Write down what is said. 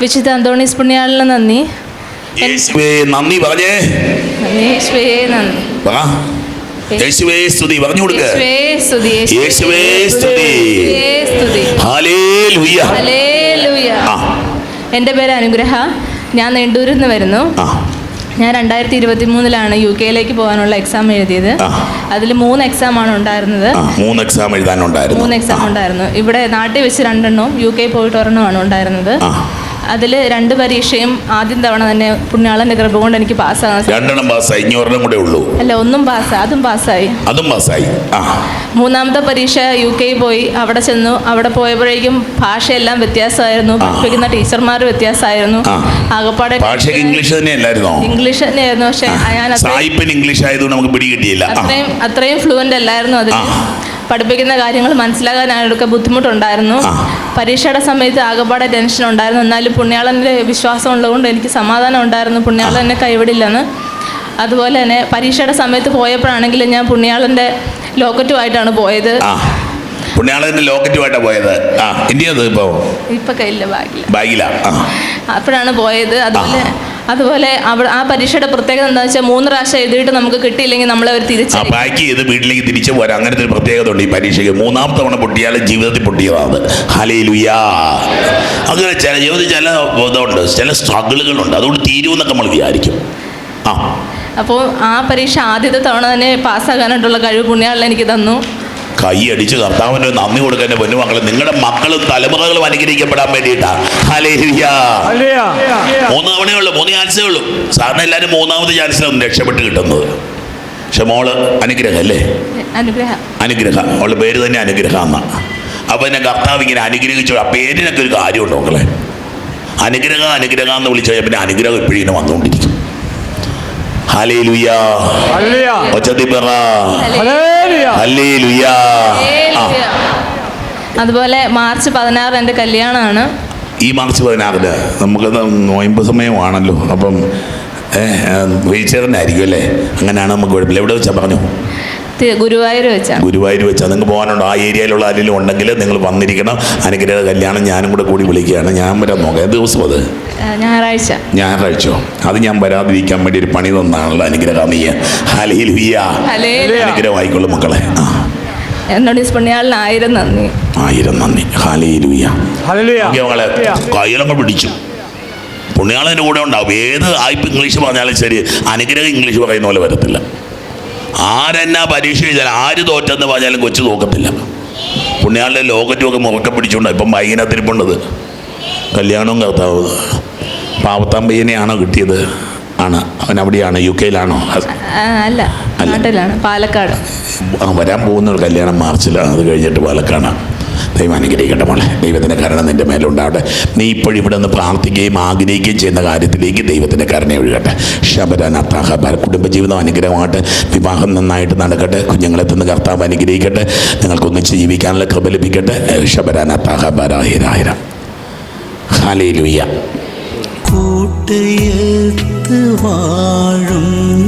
വിശുദ്ധ അന്തോണീസ് പുണ്യാളിന് നന്ദി. നന്ദി പറഞ്ഞേ. യേശുവേ സ്തുതി പറഞ്ഞു കൊടുക്ക. യേശുവേ സ്തുതി എന്റെ പേര് അനുഗ്രഹ. ഞാൻ നെണ്ടൂരിൽ നിന്ന് വരുന്നു ഞാൻ രണ്ടായിരത്തി ഇരുപത്തി മൂന്നിലാണ് യു കെയിലേക്ക് പോകാനുള്ള എക്സാം എഴുതിയത്. അതിൽ മൂന്ന് എക്സാം ആണ് ഉണ്ടായിരുന്നത്. മൂന്ന് എക്സാം എഴുതാനുണ്ടായിരുന്നു. മൂന്ന് എക്സാം ഉണ്ടായിരുന്നു. ഇവിടെ നാട്ടിൽ വെച്ച് രണ്ടെണ്ണവും യു കെ പോയിട്ട് ഒരെണ്ണമാണ് ഉണ്ടായിരുന്നത്. അതിൽ രണ്ട് പരീക്ഷയും ആദ്യം തവണ തന്നെ പുണ്യാളന്റെ കൃപ കൊണ്ട് എനിക്ക് പാസ്സാകാൻ സാധിച്ചു. രണ്ടെണ്ണം പാസ്സായി. ഇനി ഒരെണ്ണം കൂടെ ഉള്ളൂ. അല്ല ഒന്നും പാസ് അതും പാസ്സായി. അതും പാസ്സായി. ആ. മൂന്നാമത്തെ പരീക്ഷ യു കെ പോയി അവിടെ ചെന്നു. അവിടെ പോയപ്പോഴേക്കും ഭാഷയെല്ലാം വ്യത്യാസമായിരുന്നു. പഠിപ്പിക്കുന്ന ടീച്ചർമാർ വ്യത്യാസമായിരുന്നു. ആ. ആകപ്പാടെ ഭാഷയ്ക്ക് ഇംഗ്ലീഷ് തന്നെ അല്ലായിരുന്നോ ഇംഗ്ലീഷ് തന്നെയായിരുന്നു. പക്ഷെ ഞാൻ അത്രയും സായിപ്പൻ ഇംഗ്ലീഷ് ആയതുകൊണ്ട് നമുക്ക് ആ. അത്രയും അത്രയും ഫ്ലുവന്റ് അല്ലായിരുന്നു അതിൽ ആ. പഠിപ്പിക്കുന്ന കാര്യങ്ങൾ മനസ്സിലാകാനായിട്ടൊക്കെ ബുദ്ധിമുട്ടുണ്ടായിരുന്നു. ആ. പരീക്ഷയുടെ സമയത്ത് ആകെപ്പാടെ ടെൻഷൻ ഉണ്ടായിരുന്നു. എന്നാലും പുണ്യാളന്റെ വിശ്വാസം ഉള്ളതുകൊണ്ട് എനിക്ക് സമാധാനം ഉണ്ടായിരുന്നു. പുണ്യാളൻ എന്നെ കൈവിടില്ലെന്ന്. അതുപോലെ തന്നെ പരീക്ഷയുടെ സമയത്ത് പോയപ്പോഴാണെങ്കിൽ ഞാൻ പുണ്യാളന്റെ ലോക്കറ്റുമായിട്ടാണ് പോയത്. ആ പുണ്യാളന്റെ ലോക്കറ്റുമായിട്ടാണ് പോയത്. ആ ഇന്ത്യ അത് ഇപ്പോ? ഇപ്പം കയ്യില്ല ബാഗില്ല ബാഗിലാ? ആ. അപ്പോഴാണ് പോയത്. അതുപോലെ അതുപോലെ ആ പരീക്ഷയുടെ പ്രത്യേകത എന്താ വെച്ചാൽ മൂന്ന് പ്രാവശ്യം എഴുതിയിട്ട് നമുക്ക് കിട്ടിയില്ലെങ്കിൽ നമ്മളെ അവർ തിരിച്ചു പാക്ക് ചെയ്ത് വീട്ടിലേക്ക് തിരിച്ചു പോരാ. അങ്ങനത്തെ ഒരു പ്രത്യേകത ഉണ്ട് ഈ പരീക്ഷയ്ക്ക്. മൂന്നാം തവണ പൊട്ടിയാലും ജീവിതത്തിൽ പൊട്ടിയതാണ്. ഹലയിലുയാ അങ്ങനെ ചില ജീവിതത്തിൽ ചില ഇതുണ്ട്. ചില സ്ട്രഗിളുകളുണ്ട്. അതുകൊണ്ട് തീരുമെന്നൊക്കെ നമ്മൾ വിചാരിക്കും. ആ. അപ്പോൾ ആ പരീക്ഷ ആദ്യത്തെ തവണ തന്നെ പാസ്സാകാനായിട്ടുള്ള കഴിവ് പുണ്യാളിൽ എനിക്ക് തന്നു. കൈ അടിച്ച് കർത്താവിന് നന്ദി കൊടുക്കാൻ പൊന്നുമക്കളെ. നിങ്ങളുടെ മക്കളും തലമുറകളും അനുഗ്രഹിക്കപ്പെടാൻ വേണ്ടിയിട്ടാ. ഹലേലുയാ മൂന്ന് തവണയേ ഉള്ളൂ. മൂന്ന് ചാൻസേ ഉള്ളൂ. സാറിന് എല്ലാവരും മൂന്നാമത് ചാൻസിലാണ് രക്ഷപ്പെട്ട് കിട്ടുന്നത്. പക്ഷെ മോൾ അനുഗ്രഹം അല്ലേ? അനുഗ്രഹം. അനുഗ്രഹ. അവളുടെ പേര് തന്നെ അനുഗ്രഹം എന്നാ അപ്പൊ എന്നെ കർത്താവ് ഇങ്ങനെ അനുഗ്രഹിച്ചു. ആ പേരിനൊക്കെ ഒരു കാര്യമുണ്ട് മക്കളെ? അനുഗ്രഹ അനുഗ്രഹ എന്ന് വിളിച്ചു കഴിഞ്ഞാൽ പിന്നെ അനുഗ്രഹം ഇപ്പോഴും ഇങ്ങനെ വന്നുകൊണ്ടിരിക്കും. ഹലേ ലുയാ ഒച്ചത്തി പറ അതുപോലെ മാർച്ച് പതിനാറ് എന്റെ കല്യാണമാണ്. ഈ മാർച്ച് പതിനാറിന് നമുക്ക് നോയമ്പ് സമയമാണല്ലോ. അപ്പം ഏഹ് വെയിച്ചേറിനായിരിക്കും അല്ലേ? അങ്ങനെയാണ് നമുക്ക് കുഴപ്പമില്ല. എവിടെ വെച്ചാൽ പറഞ്ഞു? ഗുരുവായൂർ വെച്ചാണ് ഗുരുവായൂർ വെച്ചാൽ നിങ്ങൾക്ക് പോകാനുണ്ടോ? ആ ഏരിയയിലുള്ള ആരെങ്കിലും ഉണ്ടെങ്കിൽ നിങ്ങൾ വന്നിരിക്കണം. അനുഗ്രഹ കല്യാണം ഞാനും കൂടെ കൂടി വിളിക്കുകയാണ്. ഞാൻ വരാൻ നോക്കാം. ഏത് ദിവസം അത്? ഞായറാഴ്ച. ഞായറാഴ്ച അത് ഞാൻ വരാതിരിക്കാൻ വേണ്ടി ഒരു പണി തന്നാണല്ലോ അനുഗ്രഹം നീ. ഹലിയിൽ ഹല്ലേലൂയ. അനുഗ്രഹം ആയിക്കോളും മക്കളെ. ആ. എന്നോട് ഈ പുണ്യാളിന് ആയിരം നന്ദി. ആയിരം നന്ദി. ഹാലിയിലുയ്യ മകളെ കയ്യിലങ്ങ് പിടിച്ചു. പുണ്യാളതിന്റെ കൂടെ ഉണ്ടാവും. ഏത് ആയിപ്പ് ഇംഗ്ലീഷ് പറഞ്ഞാലും ശരി. അനുഗ്രഹം ഇംഗ്ലീഷ് പറയുന്ന പോലെ വരത്തില്ല. ആരെന്നാ പരീക്ഷ എഴുതാൻ ആര് തോറ്റെന്ന് പറഞ്ഞാലും കൊച്ചു നോക്കത്തില്ല. പുണ്യാളുടെ ലോകറ്റുമൊക്കെ മുറക്കം പിടിച്ചുകൊണ്ടാണ് ഇപ്പം വൈകുന്നേരത്തിരിപ്പുണ്ടത് കല്യാണവും കർത്താവ്. പാവത്താൻ പയ്യനെയാണോ കിട്ടിയത്? ആണ്. അവൻ അവിടെയാണ് യു കെയിലാണോ അല്ല. നാട്ടിലാണ് പാലക്കാട്. വരാൻ പോകുന്ന കല്യാണം മാർച്ചിലാണ്. അത് കഴിഞ്ഞിട്ട് പാലക്കാണ് ദൈവം അനുഗ്രഹിക്കട്ടെ മോളെ. ദൈവത്തിന്റെ കരുണ നിന്റെ മേലുണ്ടാവട്ടെ. നീ ഇപ്പോഴും ഇവിടെ നിന്ന് പ്രാർത്ഥിക്കുകയും ആഗ്രഹിക്കുകയും ചെയ്യുന്ന കാര്യത്തിലേക്ക് ദൈവത്തിന്റെ കരുണ ഒഴുകട്ടെ. ശബരനത്താഹ കുടുംബജീവിതം അനുഗ്രഹമാകട്ടെ. വിവാഹം നന്നായിട്ട് നടക്കട്ടെ. കുഞ്ഞുങ്ങളെ തന്ന് കർത്താവ് അനുഗ്രഹിക്കട്ടെ. നിങ്ങൾക്കൊന്നിച്ച് ജീവിക്കാനുള്ള കൃപ ലഭിക്കട്ടെ. ശബരനത്താഹ ബരാഹിരാഹിരം ഹാലയിലുയ്യ കൂട്ടയത്ത് വാഴുന്ന.